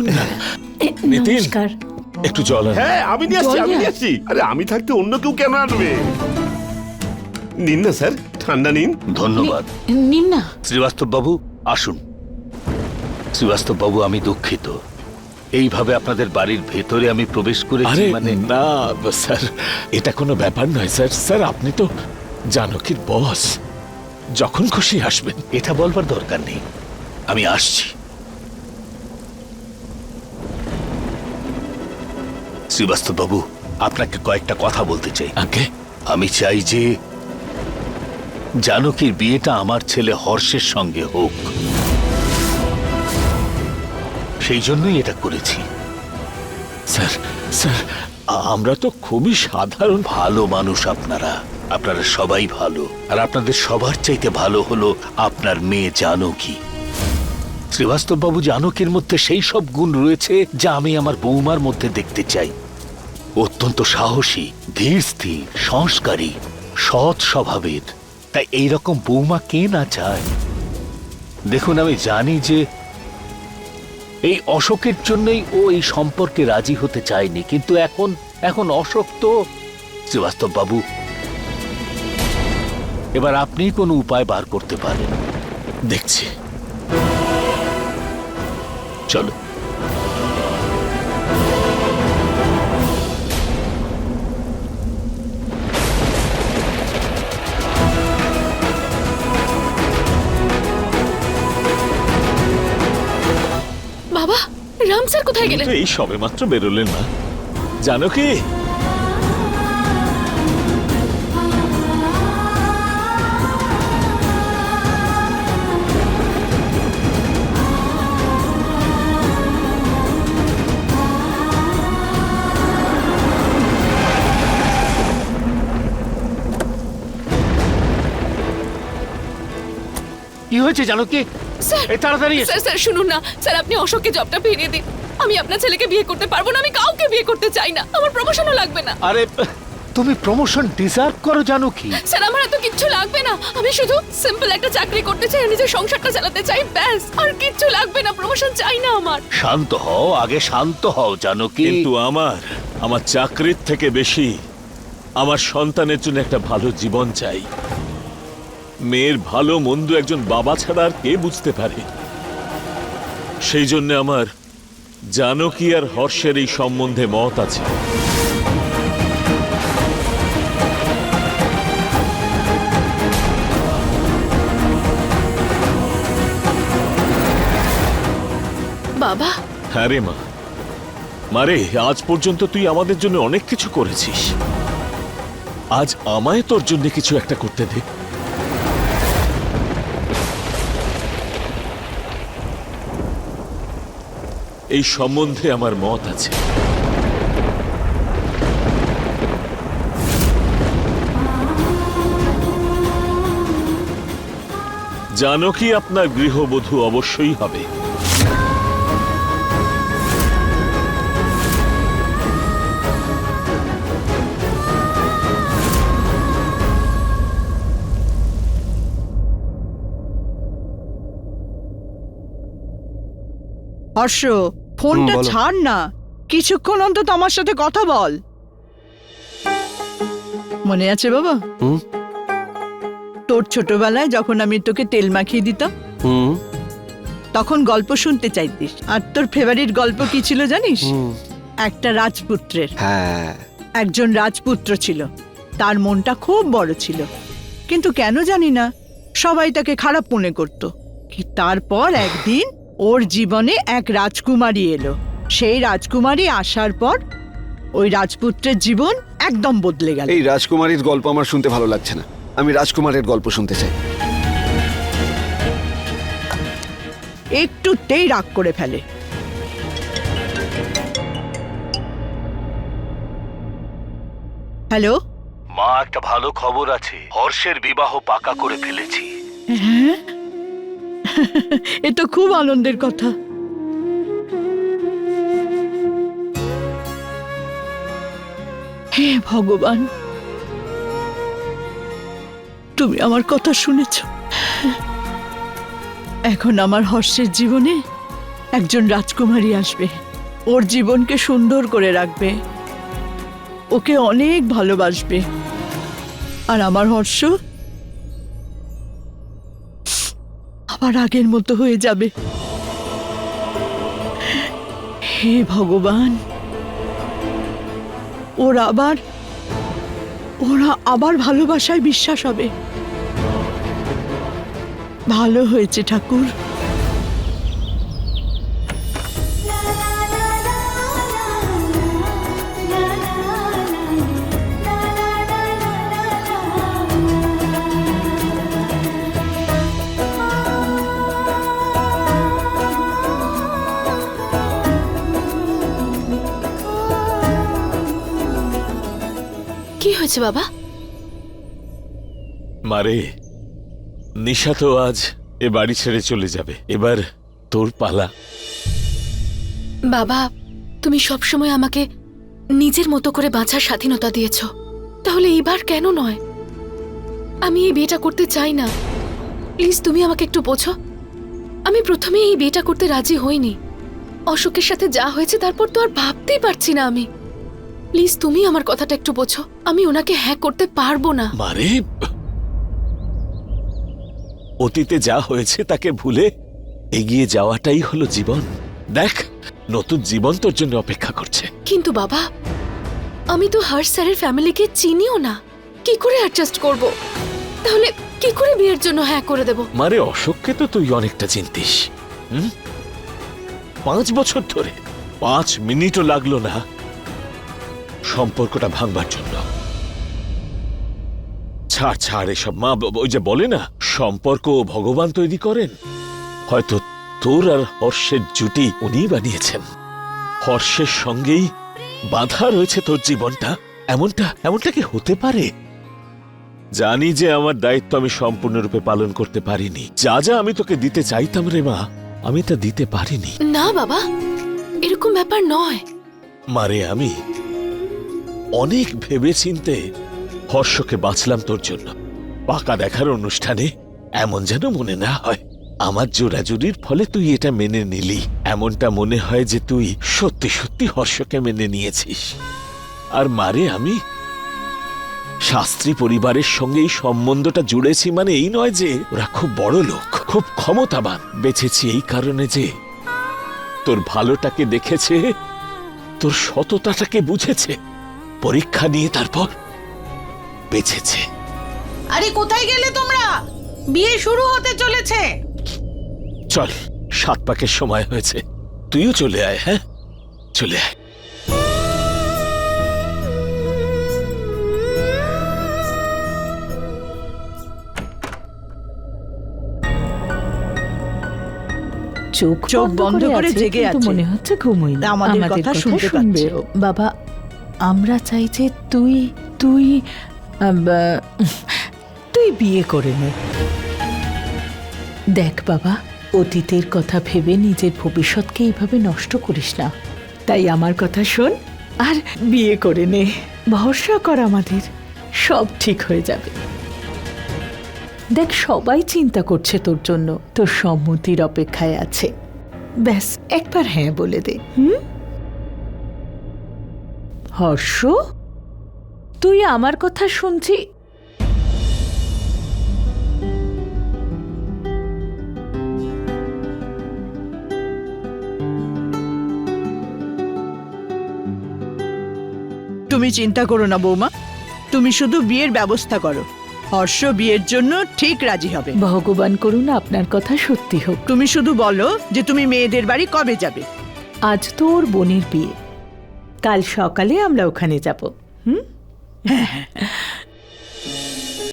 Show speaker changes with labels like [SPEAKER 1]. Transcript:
[SPEAKER 1] বসুন না নিতিন।
[SPEAKER 2] নমস্কার।
[SPEAKER 1] একটু জল আন।
[SPEAKER 3] হ্যাঁ আমি নিয়ে আসছি
[SPEAKER 2] জল
[SPEAKER 3] আমি
[SPEAKER 2] নিয়ে
[SPEAKER 3] নিয়ে আসছি। আরে আমি থাকতে অন্য কেউ কেন আনবে? নিন না স্যার ঠান্ডা নিন।
[SPEAKER 4] ধন্যবাদ।
[SPEAKER 2] নিন না।
[SPEAKER 4] শ্রীবাস্তব বাবু আসুন। শ্রীবাস্তব বাবু আমি দুঃখিত। এইভাবে আপনাদের বাড়ির ভেতরে আমি প্রবেশ করেছি
[SPEAKER 1] আরে
[SPEAKER 4] মানে
[SPEAKER 1] না স্যার এটা কোনো ব্যাপার নয় স্যার। স্যার আপনি তো জানকীর বস। যখন খুশি আসবেন।
[SPEAKER 4] এটা বলবার দরকার নেই। আমি আসছি। শ্রীবাস্তব বাবু আপনাকে কয়েকটা কথা বলতে চাই।
[SPEAKER 1] আগে
[SPEAKER 4] আমি চাই যে জানকীর বিয়েটা আমার ছেলে হর্ষের সঙ্গে হোক। সেই জন্যই এটা করেছি।
[SPEAKER 1] স্যার স্যার আমরা তো খুবই সাধারণ
[SPEAKER 4] ভালো মানুষ আপনারা। আপনারা সবাই ভালো। আর আপনাদের সবার চাইতে ভালো হলো আপনার মেয়ে জানকী। শ্রীবাস্তব বাবু জানকীর মধ্যে সেই সব গুণ রয়েছে যা আমি আমার বৌমার মধ্যে দেখতে চাই। অত্যন্ত সাহসী ধীর স্থির সংস্কারী সৎ স্বভাবের। তাই এইরকম বৌমা কে না চায়? দেখুন আমি জানি যে এই অশোকের জন্যই ও এই সম্পর্কে রাজি হতে চায়নি কিন্তু এখন এখন অশোক তো শ্রীবাস্তব বাবু এবার আপনি কোনো উপায় বার করতে পারেন।
[SPEAKER 1] দেখছি।
[SPEAKER 4] চলো
[SPEAKER 2] রাম স্যার কোথায় গেলেন
[SPEAKER 1] এই সবে মাত্র বেরোলেন না। জানো কি?
[SPEAKER 4] কি হয়েছে জানো কি?
[SPEAKER 2] স্যার
[SPEAKER 4] এই তাড়াতাড়ি।
[SPEAKER 2] স্যার স্যার শুনুন না। স্যার আপনি অশোককে জবটা ফিরিয়ে দিন। আমি আপনার ছেলেকে বিয়ে করতে পারব না আমি কাউকে বিয়ে করতে চাই না। আমার প্রমোশনও লাগবে না।
[SPEAKER 4] আরে তুমি প্রমোশন ডিজার্ভ করো জানো কি?
[SPEAKER 2] স্যার আমার এত কিচ্ছু লাগবে না। আমি শুধু সিম্পল একটা চাকরি করতে চাই নিজের সংসারটা চালাতে চাই ব্যাস। আর কিচ্ছু লাগবে না প্রমোশন চাই না আমার।
[SPEAKER 4] শান্ত হও আগে শান্ত হও জানো কি?
[SPEAKER 1] কিন্তু আমার আমার চাকরির থেকে বেশি আমার সন্তানের জন্য একটা ভালো জীবন চাই। মেয়ের ভালো মন্দ একজন বাবা ছাড়া আর কে বুঝতে পারে? সেই জন্য আমার জানকী আর হর্ষের এই সম্বন্ধে মত আছে।
[SPEAKER 2] বাবা?
[SPEAKER 1] হ্যাঁ রে মা। মারে আজ পর্যন্ত তুই আমাদের জন্য অনেক কিছু করেছিস। আজ আমায় তোর জন্য কিছু একটা করতে দে। এই সম্বন্ধে আমার মত আছে। জানো কি আপনার গৃহবধূ অবশ্যই হবে।
[SPEAKER 5] হর্ষ ফোনটা
[SPEAKER 6] বলো।
[SPEAKER 5] ছাড় না। কিছুক্ষণ অন্তত আমার সাথে কথা বল। মনে আছে বাবা?
[SPEAKER 6] হুম।
[SPEAKER 5] তোর ছোটবেলায় যখন আমি তোকে তেল মাখিয়ে দিতাম
[SPEAKER 6] হুম।
[SPEAKER 5] তখন গল্প শুনতে চাইতিস। আর তোর ফেভারিট গল্প কি ছিল জানিস?
[SPEAKER 6] হুম।
[SPEAKER 5] একটা রাজপুত্রের।
[SPEAKER 6] হ্যাঁ।
[SPEAKER 5] একজন রাজপুত্র ছিল। তার মনটা খুব বড় ছিল। কিন্তু কেন জানি না সবাই তাকে খারাপ মনে করত। কি তারপর একদিন ওর জীবনে এক রাজকুমারী এলো। সেই রাজকুমারী আসার পর ওই রাজপুত্রের জীবন একদম বদলে গেল।
[SPEAKER 6] এই রাজকুমারীর গল্প আমার শুনতে ভালো লাগছে না। আমি রাজকুমারের গল্প শুনতে চাই।
[SPEAKER 5] একটুতেই রাগ করে ফেলে। হ্যালো?
[SPEAKER 4] মা একটা ভালো খবর আছে। হর্ষের বিবাহ পাকা করে ফেলেছি।
[SPEAKER 5] হ্যাঁ? এ তো খুব আনন্দের কথা। হে ভগবান, তুমি আমার কথা শুনেছ। এখন আমার হর্ষের জীবনে একজন রাজকুমারী আসবে। ওর জীবনকে সুন্দর করে রাখবে। ওকে অনেক ভালোবাসবে। আর আমার হর্ষ আবার আগের মতো হয়ে যাবে। হে ভগবান, ওরা আবার ওরা আবার ভালোবাসায় বিশ্বাস হবে। ভালো হয়েছে ঠাকুর।
[SPEAKER 2] কি হয়েছে বাবা?
[SPEAKER 1] মারে নিশা তো আজ এ বাড়ি ছেড়ে চলে যাবে। এবার তোর পালা।
[SPEAKER 2] বাবা তুমি সবসময় আমাকে নিজের মতো করে বাঁচার স্বাধীনতা দিয়েছ। তাহলে এইবার কেন নয়? আমি এই বিয়েটা করতে চাই না। প্লিজ তুমি আমাকে একটু বোঝো। আমি প্রথমে এই বিয়েটা করতে রাজি হইনি। অশোকের সাথে যা হয়েছে তারপর তো আর ভাবতেই পারছি না আমি। প্লিজ তুমি আমার কথাটা একটু বোঝো। আমি ওনাকে হ্যাঁ করতে পারব না।
[SPEAKER 1] মারে অতীতে যা হয়েছে তাকে ভুলে এগিয়ে যাওয়াটাই হলো জীবন। দেখ নতুন জীবন তোর জন্য অপেক্ষা করছে।
[SPEAKER 2] কিন্তু বাবা আমি তো হর্ষ স্যারের ফ্যামিলিকে চিনিও না। কি করে অ্যাডজাস্ট করব? তাহলে কি করে বিয়ের জন্য হ্যাঁ করে দেব?
[SPEAKER 1] মারে অশোককে তো তুই অনেকটা চিনতিস। হুম? পাঁচ বছর ধরে পাঁচ মিনিটও লাগল না। সম্পর্কটা ভাঙবার জন্য। ছাড় ছাড় এসব মা ওই যে বলে না সম্পর্ক ভগবান তৈরি করেন। হয়তো তোর আর হর্ষের জুটি উনিই বানিয়েছেন। হর্ষের সঙ্গেই বাধা রয়েছে তোর জীবনটা। এমনটা এমনটা কি হতে পারে? জানি যে আমার দায়িত্ব আমি সম্পূর্ণরূপে পালন করতে পারিনি। যা যা আমি তোকে দিতে চাইতাম রে মা আমি তা দিতে পারিনি।
[SPEAKER 2] না বাবা এরকম ব্যাপার নয়।
[SPEAKER 1] মারে আমি অনেক ভেবে চিনতে হর্ষকে বাঁচলাম তোর জন্য। পাকা দেখার অনুষ্ঠানে এমন যেন মনে না হয়, আমার জোরাজুরির ফলে তুই এটা মেনে নিলি। এমনটা মনে হয় যে তুই সত্যি সত্যি হর্ষকে মেনে নিয়েছিস। আর মারে আমি? শাস্ত্রী পরিবারের সঙ্গে এই সম্বন্ধটা জুড়েছি মানে এই নয় যে ওরা খুব বড় লোক, খুব ক্ষমতাবান। বেঁচেছি এই কারণে যে তোর ভালোটাকে দেখেছে, তোর সততাটাকে বুঝেছে। পরীক্ষা নিয়ে তারপর বেঁচেছে।
[SPEAKER 7] আরে কোথায় গেলে তোমরা? বিয়ে শুরু হতে চলেছে।
[SPEAKER 1] চল সাত পাকের সময় হয়েছে। তুইও চলে আয় হ্যাঁ? চলে আয়।
[SPEAKER 8] চোখ
[SPEAKER 5] চোখ বন্ধ করে জেগে আছে।
[SPEAKER 8] মনে হচ্ছে ঘুমোই না
[SPEAKER 5] আমাদের কথা শুনতে পাচ্ছে।
[SPEAKER 8] বাবা আমরা চাই যে তুই তুই তুই বিয়ে করে নে। দেখ বাবা, অতীতের কথা ভেবে নিজের ভবিষ্যৎকে এইভাবে নষ্ট করিস না। তাই আমার কথা শোন আর বিয়ে করে নে। ভরসা কর আমাদের, সব ঠিক হয়ে যাবে। দেখ, সবাই চিন্তা করছে তোর জন্য। তোর সম্মতির অপেক্ষায় আছে। ব্যাস, একবার হ্যাঁ বলে দে, হুম? হর্ষ তুই আমার কথা শুনছি?
[SPEAKER 5] তুমি চিন্তা করো না বৌমা। তুমি শুধু বিয়ের ব্যবস্থা করো। হর্ষ বিয়ের জন্য ঠিক রাজি হবে।
[SPEAKER 8] ভগবান করুন আপনার কথা সত্যি হোক।
[SPEAKER 5] তুমি শুধু বলো যে তুমি মেয়েদের বাড়ি কবে যাবে।
[SPEAKER 8] আজ তো ওর বোনের বিয়ে। কাল সকালে আমরা ওখানে যাব হুম?